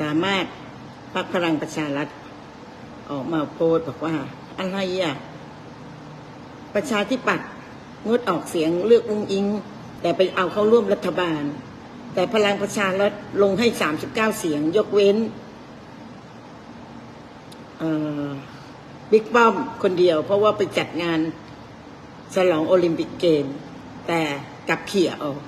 สามารถพักพลังประชารัฐออกมาโพสบอกว่า อะไรอะ ประชาธิปัตย์งดออกเสียงเลือกอุ้งอิง แต่ไปเอาเข้าร่วมรัฐบาล แต่พลังประชารัฐลงให้39เก้าเสียง ยกเว้นบิ๊กป้อมคนเดียว เพราะว่าไปจัดงานฉลองโอลิมปิกเกม แต่กับเขี่ยออก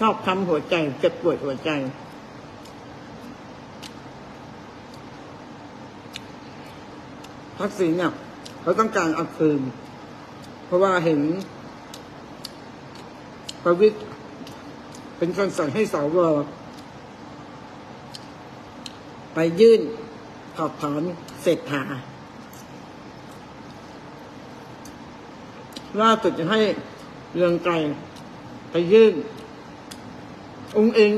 ชอบทำหัวใจเจ็บปวดหัวใจ ทักษิณเนี่ยเขาต้องการเอาคืน เพราะว่าเห็น ประวิตรเป็นคนสั่งให้สวไปยื่นถอดถอนเศรษฐาล่าสุดจะให้เรืองไกรไปยื่น องค์เอง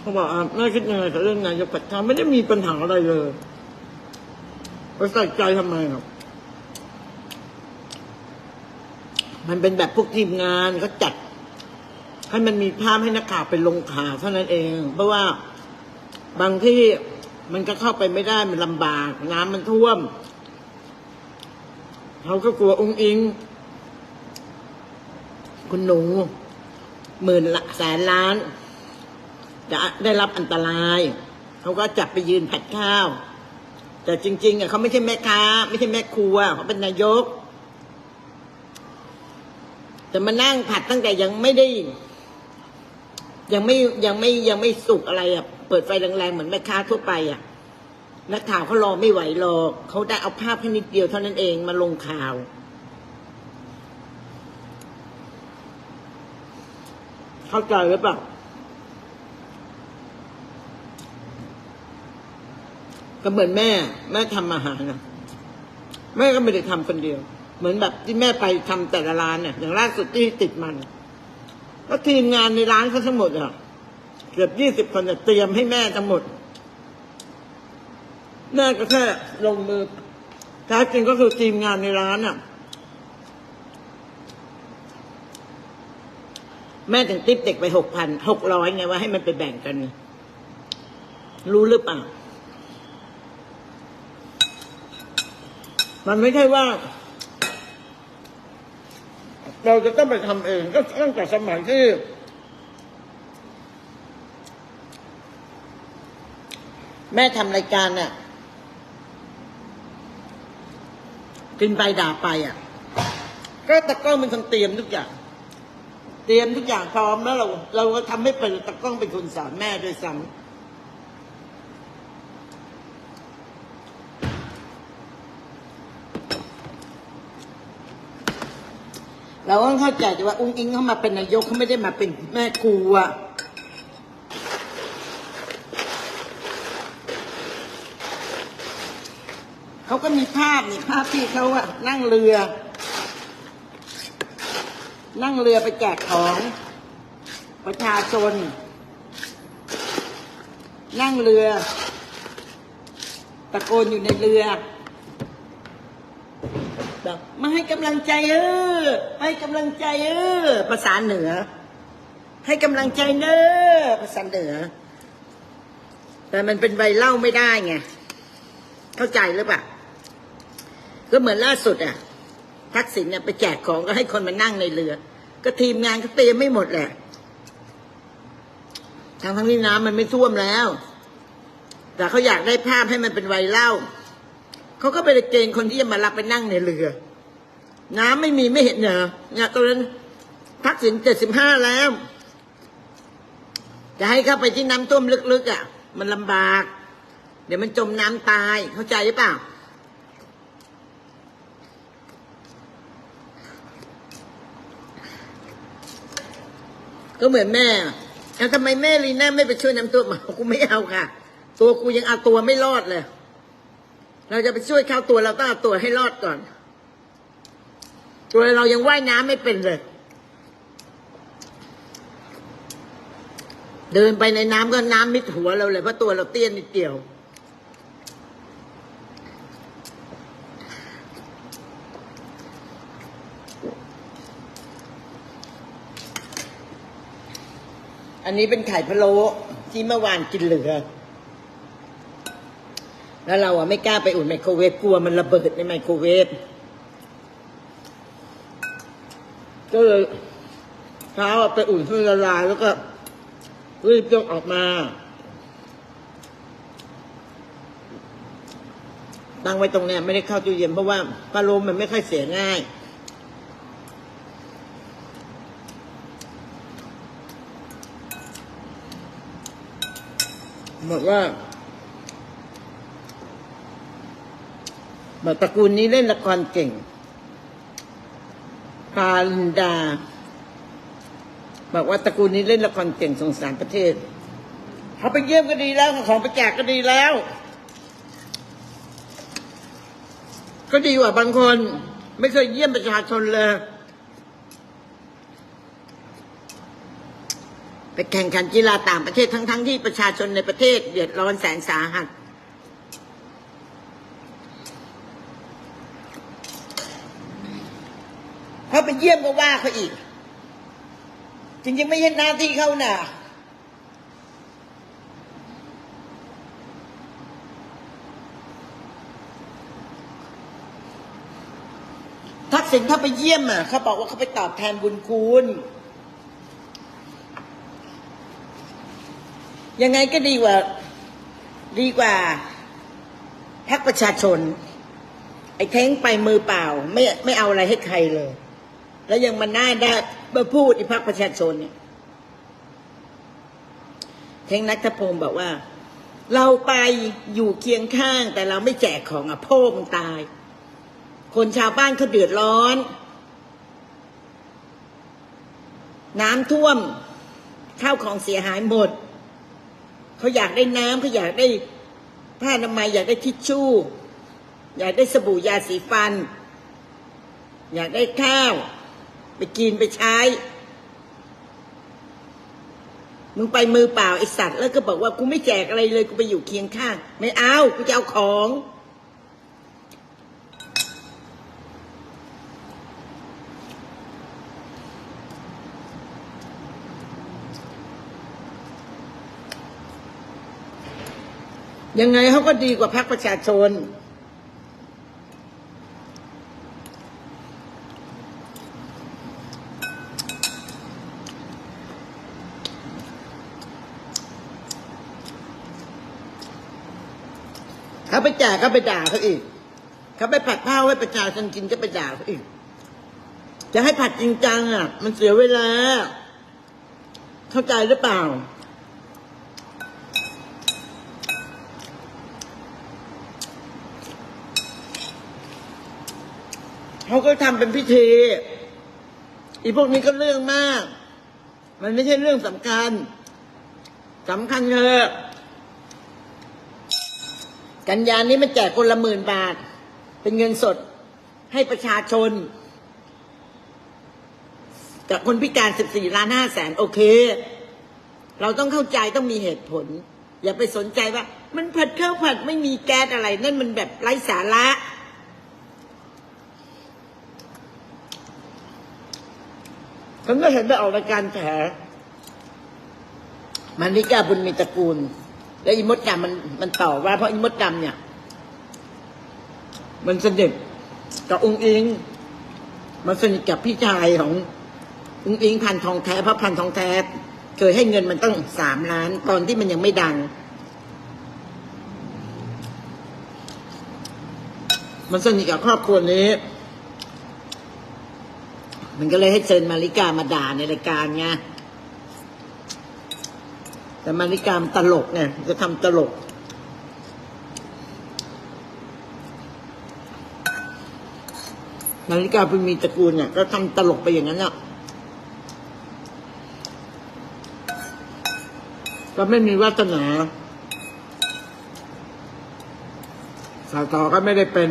เขาบอกอะน่าคิดยังไงกับเรื่องนายกปัจจาไม่ได้มีปัญหาอะไรเลยไปใส่ใจทำไมครับมันเป็นแบบพวกทีมงานเขาจัด ให้มันมีภาพให้นักข่าวไปลงข่าวเท่านั้นเอง เพราะว่าบางที่ มันก็เข้าไปไม่ได้มันลำบาก น้ำมันท่วมเขาก็กลัวองค์อิง คุณหนูหมื่นละแสนล้าน จะได้รับอันตรายเขาก็จับไปยืนผัดข้าว แต่จริง ๆอะเขาไม่ใช่แม่ค้า ไม่ใช่แม่ครัวเขาเป็นนายก แต่มานั่งผัดตั้งแต่ยังไม่ได้ ยังไม่ยังไม่ยังไม่สุกอะไรอะ เปิดไฟแรงๆเหมือนแม่ค้าทั่วไปอะนักข่าวเขารอไม่ไหวหรอกเขาได้เอาภาพแค่นิดเดียวเท่านั้นเองมาลงข่าว เข้าใจหรือเปล่าก็เหมือนแม่ แม่ทำอาหารนะแม่ก็ไม่ได้ทำคนเดียว เหมือนแบบที่แม่ไปทำแต่ละร้านเนี่ยอย่างล่าสุดที่ติดมัน ก็ทีมงานในร้านเขาทั้งหมดอะ เกือบยี่สิบคนอะเตรียมให้แม่ทั้งหมด แม่ก็แค่ลงมือแท้จริงก็คือทีมงานในร้านอะ แม่ถึงติปเด็กไปหกพันหกร้อยไงว่าให้มันไปแบ่งกัน รู้หรือเปล่า มันไม่ใช่ว่า เราจะต้องไปทำเอง ก็ตั้งแต่สมัยที่ ม่ทำรายการน่ะกินไปด่าไปอะ ก็ตะกล้องเป็นคนเตรียมทุกอย่าง เตรียมทุกอย่างพร้อมแล้วเรา เราก็ทำไม่เป็นตะกล้องเป็นคนสอนแม่ด้วยซ้ำเราต้องเข้าใจว่าอุ้งอิงเขามาเป็นนายกเขาไม่ได้มาเป็นแม่ครูอะ เขาก็มีภาพนี่ภาพที่เขาอะนั่งเรือ นั่งเรือไปแจกของประชาชน นั่งเรือ ตะโกนอยู่ในเรือแบบมาให้กำลังใจเออให้กำลังใจเออภาษาเหนือ ให้กำลังใจเนอภาษาเหนือ แต่มันเป็นใบเล่าไม่ได้ไง เข้าใจหรือเปล่า ก็เหมือนล่าสุดอะทักษิณเนี่ยไปแจกของก็ให้คนมานั่งในเรือ ก็ทีมงานก็เตรียมไม่หมดแหละทางทั้งที่น้ำมันไม่ท่วมแล้ว แต่เขาอยากได้ภาพให้มันเป็นไวเล่าเขาก็ไปเกณฑ์คนที่จะมารับไปนั่งในเรือ น้ำไม่มีไม่เห็นเหรอเนี่ยตอนนั้นทักษิณเจ็ดสิบห้าแล้ว จะให้เข้าไปที่น้ำท่วมลึกๆอะ มันลำบาก เดี๋ยวมันจมน้ำตายเข้าใจหรือเปล่า ก็เหมือนแม่แล้วทำไมแม่ลีน่าไม่ไปช่วยน้ำท่วมมากูไม่เอาค่ะ ตัวกูยังเอาตัวไม่รอดเลย เราจะไปช่วยเข้าตัวเราต้องเอาตัวให้รอดก่อน ตัวเรายังว่ายน้ำไม่เป็นเลย เดินไปในน้ำก็น้ำมิดหัวเราเลยเพราะตัวเราเตี้ยนิดเดียว อันนี้เป็นไข่พะโล้ที่เมื่อวานกินเหลือ แล้วเราอะไม่กล้าไปอุ่นไมโครเวฟกลัวมันระเบิดในไมโครเวฟก็เลยเช้าอะไปอุ่นให้ละลายแล้วก็รีบยกออกมา ตั้งไว้ตรงเนี้ยไม่ได้เข้าตู้เย็นเพราะว่าปลาโลมมันไม่ค่อยเสียง่าย บอกว่าบอกตระกูลนี้เล่นละครเก่ง ปาลินดา บอกว่าตระกูลนี้เล่นละครเก่งสงสารประเทศ เขาไปเยี่ยมก็ดีแล้วของไปแจกก็ดีแล้ว ก็ดีกว่าบางคน ไม่เคยเยี่ยมประชาชนเลย ไป แข่งขันกีฬาต่างประเทศทั้งๆที่ประชาชนในประเทศเดือดร้อนแสนสาหัส เขาไปเยี่ยมก็ว่าเขาอีก จริงๆไม่ใช่หน้าที่เขาน่ะทักษิณถ้าไปเยี่ยมอะเขาบอกว่าเขาไปตอบแทนบุญคุณ ยังไงก็ดีกว่าดีกว่าพักประชาชน ไอ้เท้งไปมือเปล่า ไม่ไม่เอาอะไรให้ใครเลย แล้วยังมาหน้าได้มาพูดอีพักประชาชนเนี่ยเท้งนักทพงศ์บอกว่า เราไปอยู่เคียงข้าง แต่เราไม่แจกของอะพ่อมึงตาย คนชาวบ้านเขาเดือดร้อน น้ำท่วมข้าวของเสียหายหมด เขาอยากได้น้ำเขาอยากได้ผ้าอนามัยอยากได้ทิชชู่ อยากได้สบู่ยาสีฟัน อยากได้ข้าว ไปกินไปใช้ มึงไปมือเปล่าไอสัตว์แล้วก็บอกว่ากูไม่แจกอะไรเลยกูไปอยู่เคียงข้าง ไม่เอากูจะเอาของ ยังไงเขาก็ดีกว่าพรรคประชาชน เขาไปแจกก็ไปด่าเขาอีก เขาไปผัดข้าวให้ประชาชนกินก็ไปด่าเขาอีก จะให้ผัดจริงจังอะ มันเสียเวลา เข้าใจหรือเปล่า เขาก็ทำเป็นพิธีอีพวกนี้ก็เรื่องมาก มันไม่ใช่เรื่องสำคัญสำคัญเถอกันยานี้มันแจกคนละหมื่นบาท เป็นเงินสดให้ประชาชนกับคนพิการ14ล้าน5แสนโอเค เราต้องเข้าใจต้องมีเหตุผล อย่าไปสนใจว่า มันผัดเข้าผัดไม่มีแก๊สอะไร นั่นมันแบบไร้สาระ ผมก็เห็นไปออกรายการแฉมันนิกาบุญมีตระกูล แล้วอีมดดำมันมันต่อว่า เพราะอีมดดำเนี่ย มันสนิทกับองค์อิง มันสนิทกับพี่ชายขององค์อิงพันทองแท้เพราะพันทองแท้เคยให้เงินมันตั้งสามล้าน ตอนที่มันยังไม่ดัง มันสนิทกับครอบครัวนี้ มันก็เลยให้เชิญมาริกามาด่าในรายการไงแต่มาริกามนตลกไงจะทำตลก มาริกาเป็นมีตระกูลเนี่ยก็ทำตลกไปอย่างนั้นอะก็ไม่มีวาสนาสาวต่อก็ไม่ได้เป็น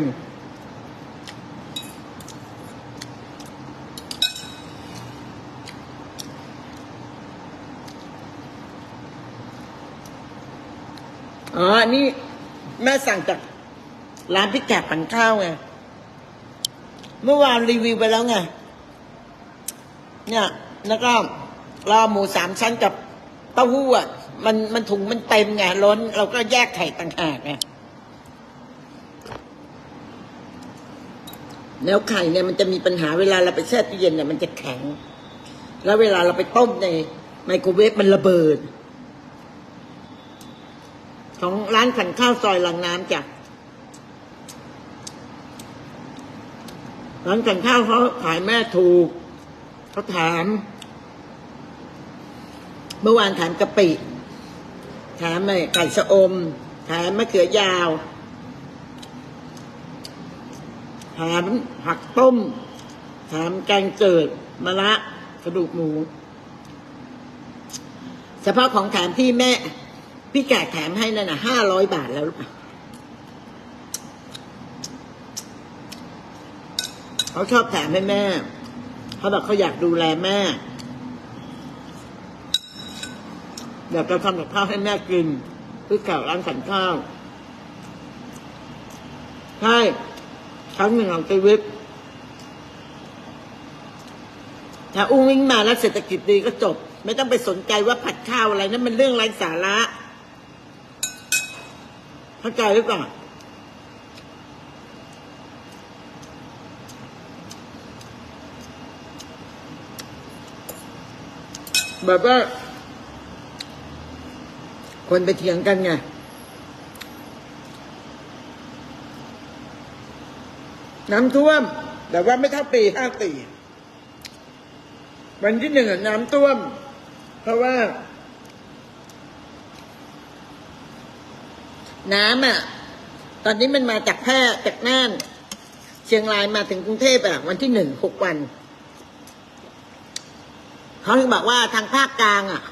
อ๋อ นี่แม่สั่งจากร้านพี่แกะปันข้าวไง เมื่อวานรีวิวไปแล้วไง เนี่ย แล้วก็รอหมูสามชั้นกับเต้าหู้อะ มันมันถุงมันเต็มไงล้น เราก็แยกไข่ต่างหากไงแล้วไข่เนี่ยมันจะมีปัญหาเวลาเราไปแช่ตู้เย็นเนี่ยมันจะแข็ง แล้วเวลาเราไปต้มในไมโครเวฟมันระเบิด ของร้านขันข้าวซอยหลังน้ำจ้ะร้านขันข้าวเขาขายแม่ถูกเขาถาม เมื่อวานถามกะปิถามไอ้ไก่ชะอม ถามมะเขือยาว ถามผักต้ม ถามแกงเกิดมะระกระดูกหมูเฉพาะของแถมที่แม่ พี่แกะแถมให้นั่นน่ะห้าร้อยบาทแล้วรือเปล่าเขาชอบแถมให้แม่ เขาบอกเขาอยากดูแลแม่ อยากจะทำกับข้าวให้แม่กินพี่แกะร้านขันข้าว ใช่ครั้งหนึ่งของชีวิตถ้าอุ้งวิ่งมาแล้วเศรษฐกิจดีก็จบ ไม่ต้องไปสนใจว่าผัดข้าวอะไรนั่นมันเรื่องไร้สาระ เข้าใจหรือเปล่าแบบว่า คนไปเถียงกันไงน้ำท่วม แต่ว่าไม่เท่าปีห้าสี่วันที่หนึ่งน้ำท่วม เพราะว่า น้ำอะ ตอนนี้มันมาจากแพร่จากน่าน เชียงรายมาถึงกรุงเทพอะ วันที่หนึ่งหกวันเขาถึงบอกว่าทางภาคกลางอะ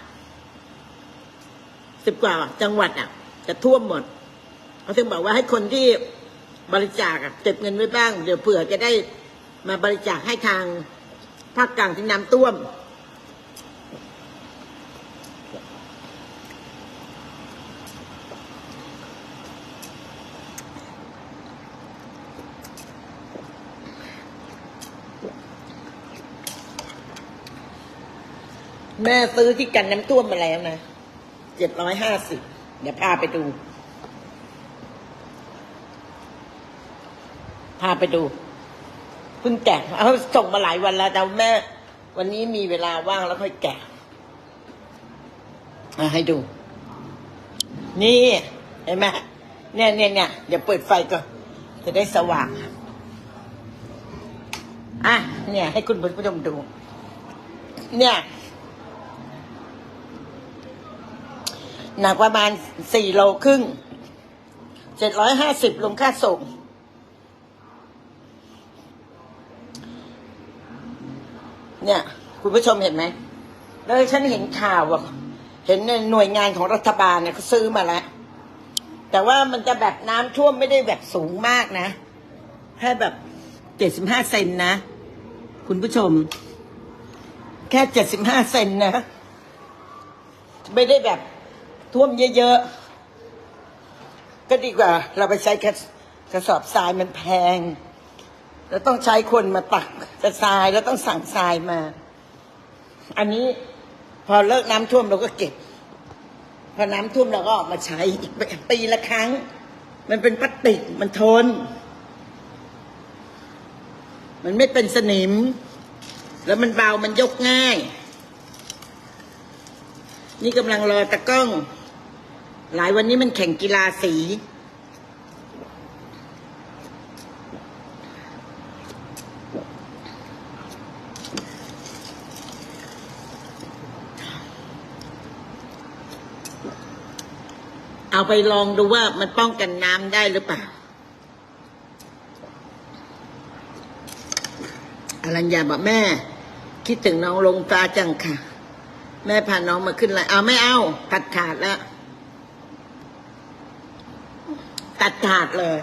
สิบกว่าจังหวัดอะ จะท่วมหมดเขาถึงบอกว่าให้คนที่บริจาคอะเก็บเงินไว้บ้าง เดี๋ยวเผื่อจะได้มาบริจาคให้ทางภาคกลางที่น้ำท่วม แม่ซื้อที่กันน้ำท่วมมาแล้วนะเจ็ดร้อยห้าสิบเดี๋ยวพาไปดู พาไปดูเพิ่งแกะเอาส่งมาหลายวันแล้วแต่แม่ วันนี้มีเวลาว่างแล้วค่อยแกะอะให้ดู นี่เห็นไหมเนี่ยเนี่ยเนี่ยเดี๋ยวเปิดไฟก่อนจะได้สว่างอะเนี่ย ให้คุณผู้ชมดู เนี่ย หนักประมาณสี่โลครึ่งเจ็ดร้อยห้าสิบลงค่าส่ง เนี่ย คุณผู้ชมเห็นไหมแล้วฉันเห็นข่าวว่าเห็นในหน่วยงานของรัฐบาลเนี่ยเขาซื้อมาแล้ว แต่ว่ามันจะแบบน้ำท่วมไม่ได้แบบสูงมากนะแค่แบบเจ็ดสิบห้าเซนนะ คุณผู้ชม แค่เจ็ดสิบห้าเซนนะ ไม่ได้แบบ ท่วมเยอะๆ ก็ดีกว่า เราไปใช้กระสอบทรายมันแพง แล้วต้องใช้คนมาตักกระทรายแล้วต้องสั่งทรายมา อันนี้พอเลิกน้ำท่วมเราก็เก็บ พอน้ำท่วมเราก็ออกมาใช้อีกปีละครั้ง มันเป็นพลาสติกมันทน มันไม่เป็นสนิม แล้วมันเบามันยกง่าย นี่กำลังรอตะก้อง หลายวันนี้มันแข่งกีฬาสี เอาไปลองดูว่ามันป้องกันน้ำได้หรือเปล่า อรัญญาบอกแม่ คิดถึงน้องลงฟ้าจังค่ะ แม่พาน้องมาขึ้นเลยเอาไม่เอาตัดขาดแล้ว ตัดขาดเลย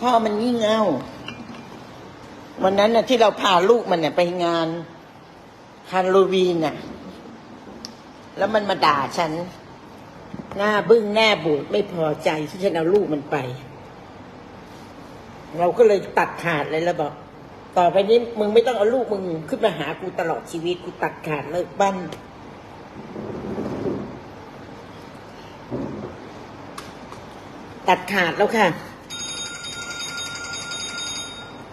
พ่อมันงี่เง่าวันนั้นน่ะ ที่เราพาลูกมันเนี่ยไปงานฮาโลวีนน่ะ แล้วมันมาด่าฉัน หน้าบึ้งหน้าบูดไม่พอใจที่ฉันเอาลูกมันไป เราก็เลยตัดขาดเลยแล้วบอก ต่อไปนี้มึงไม่ต้องเอาลูกมึงขึ้นมาหากูตลอดชีวิตกูตัดขาดเลิกบ้านตัดขาดแล้วค่ะ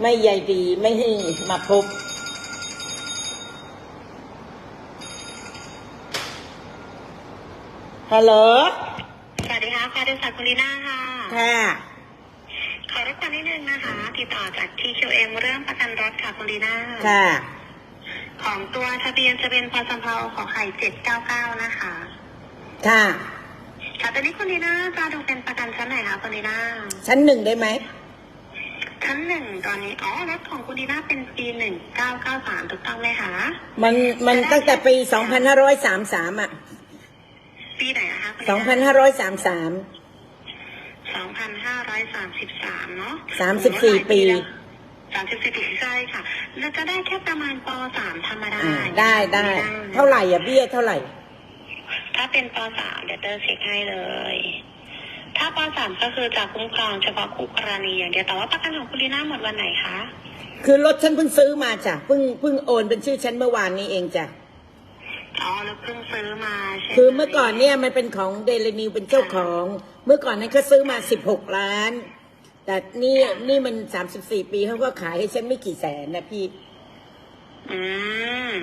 ไม่ใยดีไม่ให้มาพบ ฮัลโหล สวัสดีค่ะค่ะดิฉันคุณลีน่าค่ะ ค่ะขอรบกว นนิดนึงนะคะ ติดต่อจาก TQM เรื่องประกันรถค่ะคุณลีน่าค่ะ ของตัวทะเบียนจะเป็นพอสำเภาขอไข่799นะคะ ค่ะ ค่ะตอนนี้คุณลีน่าจะดูเป็นประกันชั้นไหนคะคุณลีน่าชั้นหนึ่งได้ไหม ชั้นหนึ่งตอนนี้ อ๋อ รถของคุณลีน่าเป็นปี1993ถูกต้องไหมคะ มันมันตั้งแต่ปีสองพันห้าร้อยสามสามอะ ปีไหนนะคะคุณลีสองพันน่าห้าร้อยสามสาม 2533 เนาะสามสิบสี่ปีสามสิบสี่ปีใช่ค่ะแล้วจะได้แค่ประมาณปสามธรรมดา อ่า ได้ได้ เท่าไหร่อะเบี้ยเท่าไหร่ ถ้าเป็นปสามเดี๋ยวเตอร์เช็คให้เลย ถ้าปสามก็คือจะคุ้มครองเฉพาะคู่กรณีอย่างเดียวแต่ว่าประกันของคุณลีน่าหมดวันไหนคะ คือรถฉันเพิ่งซื้อมาจ้ะเพิ่งเพิ่งโอนเป็นชื่อฉันเมื่อวานนี้เองจ้ะ อ๋อแล้วเพิ่งซื้อมาใช่ไหมคือเมื่อก่อนเนี่ยมันเป็นของเดลนิวเป็นเจ้าของ เมื่อก่อนนั้นเขาซื้อมาสิบหกล้าน แต่นี่นี่มันสามสิบสี่ปีเขาก็ขายให้ฉันไม่กี่แสนนะพี่ อืม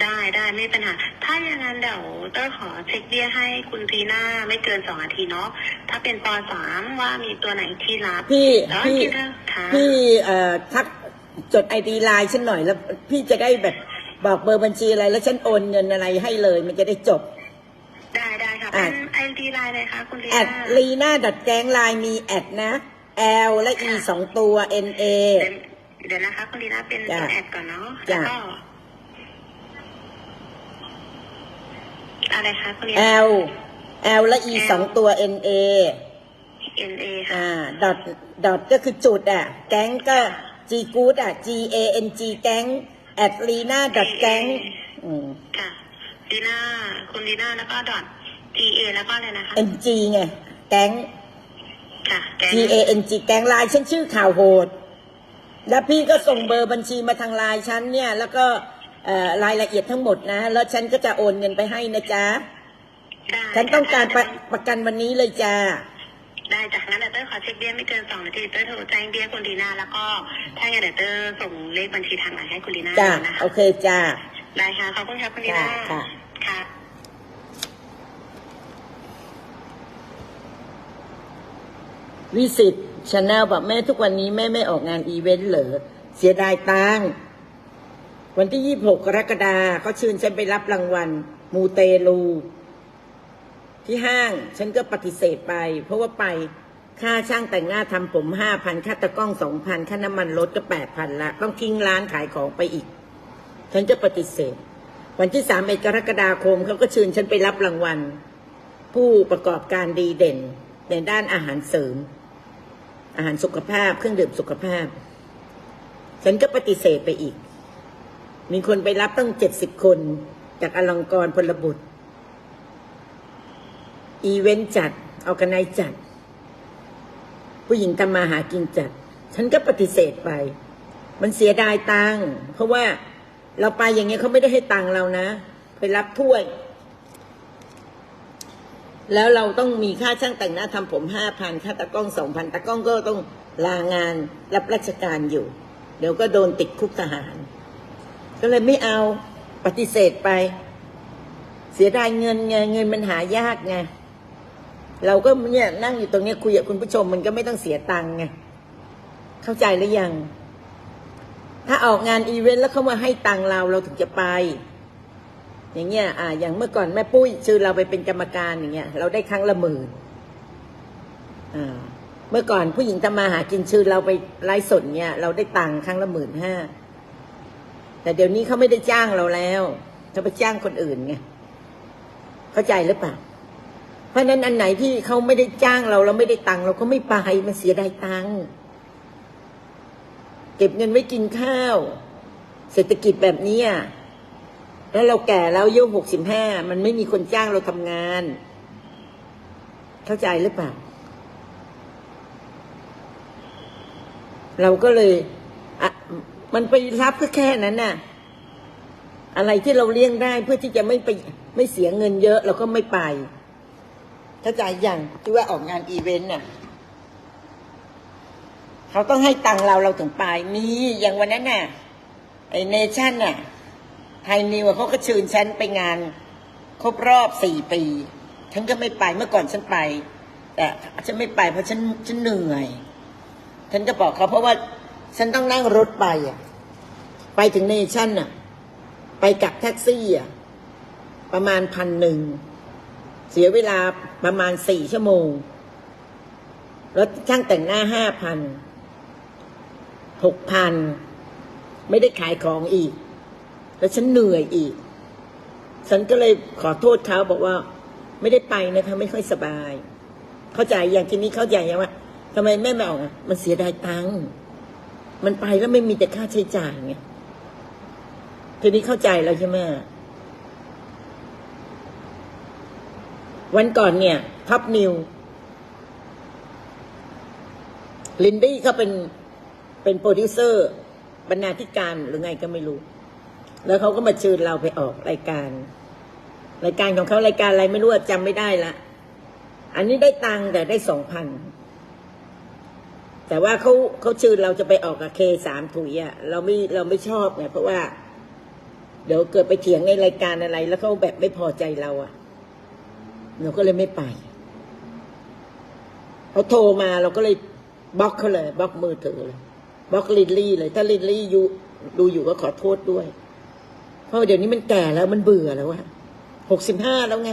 ได้ได้ไม่เป็นปัญหาถ้าอย่างนั้นเดี๋ยวเตอร์ขอเช็คเบี้ยให้คุณลีน่าไม่เกินสองนาทีเนาะถ้าเป็นปสามว่ามีตัวไหนที่รับพี่แล้วพี่ที่เตอร์ค่ะ พี่เอ่อทักจดไอดีไลน์ฉันหน่อยแล้วพี่จะได้แบบ บอกเบอร์บัญชีอะไรแล้วฉันโอนเงินอะไรให้เลย มันจะได้จบ ได้ได้ค่ะอะเป็นไอดีไลน์เลยค่ะคุณลีแอน่าดลีน่าดัดแกงไลน์มีแอดนะ L และ E สองตัว N A เดี๋ยวเดี๋ยวนะคะคุณลีน่าเป็นจ้ะตัวแอดก่อนเนาะจ้ะ แล้วก็อะไรคะคุณลีน่า L L และ E สองตัว N A N A ค่ะอ่าดอทดอทก็คือจุดอะ แก๊งก็ G good อะ G A N G แก๊ง แอดลีน่าดัดแก๊งอืมค่ะลีน่าคุณลีน่าแล้วก็ดอท G A แล้วก็อะไรนะคะ N G ไง แก๊งค่ะแก๊ง G A N G แก๊งไลน์ฉันชื่อข่าวโหด แล้วพี่ก็ส่งเบอร์บัญชีมาทางไลน์ฉันเนี่ย แล้วก็เอ่อรายละเอียดทั้งหมดนะ แล้วฉันก็จะโอนเงินไปให้นะจ๊ะได้ฉันต้องการประได้ประกันวันนี้เลยจ้า ได้จากนั้นเดี๋ยวเต้ยขอเช็คเบี้ยไม่เกินสองนาทีเต้ยโทรแจ้งเบี้ยคุณลีน่าแล้วก็ถ้าอย่างนั้นเดี๋ยวเต้ยส่งเลขบัญชีทางไลน์ให้คุณลีน่าจ้านะคะโอเคจ้าได้ค่ะขอบคุณค่ะคุณลีน่าค่ะค่ะวิสิตชาแนลบอกแม่ทุกวันนี้แม่ไม่ออกงานอีเวนต์เหรอเสียดายตังค์วันที่ยี่หกกรกฎาเขาเชิญฉันไปรับรางวัล มูเตลู ที่ห้าง ฉันก็ปฏิเสธไป เพราะว่าไปค่าช่างแต่งหน้าทำผมห้าพันค่าตะกล้องสองพันค่าน้ำมันรถก็แปดพันละ ต้องทิ้งร้านขายของไปอีก ฉันจะปฏิเสธ วันที่สามเอ็ดกรกฎาคมเขาก็เชิญฉันไปรับรางวัล ผู้ประกอบการดีเด่น ในด้านอาหารเสริม อาหารสุขภาพเครื่องดื่มสุขภาพ ฉันก็ปฏิเสธไปอีก มีคนไปรับตั้งเจ็ดสิบคน จากอลังกรพลบุตร อีเวนต์จัดออกไนจัด ผู้หญิงทำมาหากินจัด ฉันก็ปฏิเสธไป มันเสียดายตังค์เพราะว่าเราไปอย่างเงี้ยเขาไม่ได้ให้ตังค์เรานะ ไปรับถ้วย แล้วเราต้องมีค่าช่างแต่งหน้าทำผมห้าพันค่าตากล้องสองพันตากล้องก็ต้องลางานรับราชการอยู่ เดี๋ยวก็โดนติดคุกทหาร ก็เลยไม่เอาปฏิเสธไป เสียดายเงินไงเงินมันหายากไง เราก็เนี่ยนั่งอยู่ตรงนี้คุยกับคุณผู้ชมมันก็ไม่ต้องเสียตังค์ไงเข้าใจหรือยัง ถ้าออกงานอีเวนต์แล้วเขามาให้ตังค์เราเราถึงจะไป อย่างเงี้ยอ่า อย่างเมื่อก่อนแม่ปุ้ยชื่อเราไปเป็นกรรมการอย่างเงี้ย เราได้ครั้งละหมื่นอ่าเมื่อก่อนผู้หญิงทำมาหากินชื่อเราไปไลฟ์สดเงี้ยเราได้ตังค์ครั้งละหมื่นห้าแต่เดี๋ยวนี้เขาไม่ได้จ้างเราแล้วเขาไปจ้างคนอื่นไงเข้าใจหรือเปล่า ราะนั้นอันไหนที่เขาไม่ได้จ้างเราเราไม่ได้ตังค์เราก็ไม่ไปมันเสียดายตังค์เก็บเงินไว้กินข้าว เศรษฐกิจแบบนี้อะแล้วเราแก่แล้วอายุหกสิบห้ามันไม่มีคนจ้างเราทำงาน เข้าใจหรือเปล่า เราก็เลยอะมันไปรับก็แค่นั้นน่ะ อะไรที่เราเลี่ยงได้เพื่อที่จะไม่ไปไม่เสียเงินเยอะ เราก็ไม่ไป เข้าใจอย่างที่ว่าออกงานอีเวนต์น่ะเขาต้องให้ตังเราเราถึงไปมีอย่างวันนั้นน่ะไอเนชั่นน่ะไทยนิวเขาก็เชิญฉันไปงาน ครบรอบสี่ปีฉันก็ไม่ไปเมื่อก่อนฉันไป แต่ฉันไม่ไปเพราะฉันฉันเหนื่อย ฉันก็บอกเขาเพราะว่าฉันต้องนั่งรถไปอะ ไปถึงเนชั่นอะ ไปกับแท็กซี่อะ ประมาณพันหนึ่ง เสียเวลา ประมาณสี่ชั่วโมงแล้วช่างแต่งหน้าห้าพันหกพันไม่ได้ขายของอีก แล้วฉันเหนื่อยอีก ฉันก็เลยขอโทษเขาบอกว่า ไม่ได้ไปนะคะไม่ค่อยสบาย เข้าใจอย่างทีนี้เข้าใจยังว่าทำไมแม่ไม่ออกมันเสียดายตังค์มันไปแล้วไม่มีแต่ค่าใช้จ่ายไงทีนี้เข้าใจแล้วใช่ไหม วันก่อนเนี่ยท็อปนิวลินดี้เขาเป็นเป็นโปรดิวเซอร์บรรณาธิการหรือไงก็ไม่รู้ แล้วเขาก็มาเชิญเราไปออกรายการ รายการของเขารายการอะไรไม่รู้อะจำไม่ได้ละ อันนี้ได้ตังค์แต่ได้สองพันแต่ว่าเขาเขาเชิญเราจะไปออกกับเคสามถุยอะเราไม่เราไม่ชอบไงเพราะว่า เดี๋ยวเกิดไปเถียงในรายการอะไร แล้วเขาแบบไม่พอใจเราอะ เราก็เลยไม่ไปเขาโทรมาเราก็เลยบล็อกเขาเลยบล็อกมือถือเลยบล็อกลินลี่เลย ถ้าลินลี่อยู่ดูอยู่ก็ขอโทษด้วย เพราะเดี๋ยวนี้มันแก่แล้วมันเบื่อแล้วอะหกสิบห้าแล้วไง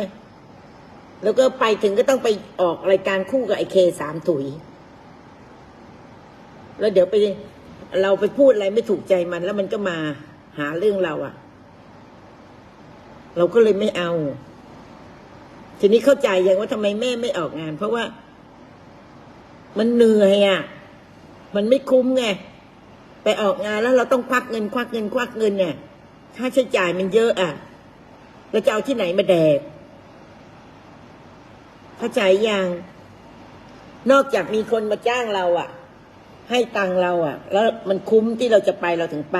แล้วก็ไปถึงก็ต้องไปออกรายการคู่กับไอเคสามถุย แล้วเดี๋ยวไปเราไปพูดอะไรไม่ถูกใจมัน แล้วมันก็มาหาเรื่องเราอะเราก็เลยไม่เอา ทีนี้เข้าใจยังว่าทำไมแม่ไม่ออกงาน เพราะว่า มันเหนื่อยอะ มันไม่คุ้มไงไปออกงานแล้วเราต้องควักเงิน ควักเงิน ควักเงินเนี่ยค่าใช้จ่ายมันเยอะอะเราจะเอาที่ไหนมาแดกเข้าใจยังนอกจากมีคนมาจ้างเราอะ ให้ตังเราอะ แล้วมันคุ้มที่เราจะไปเราถึงไป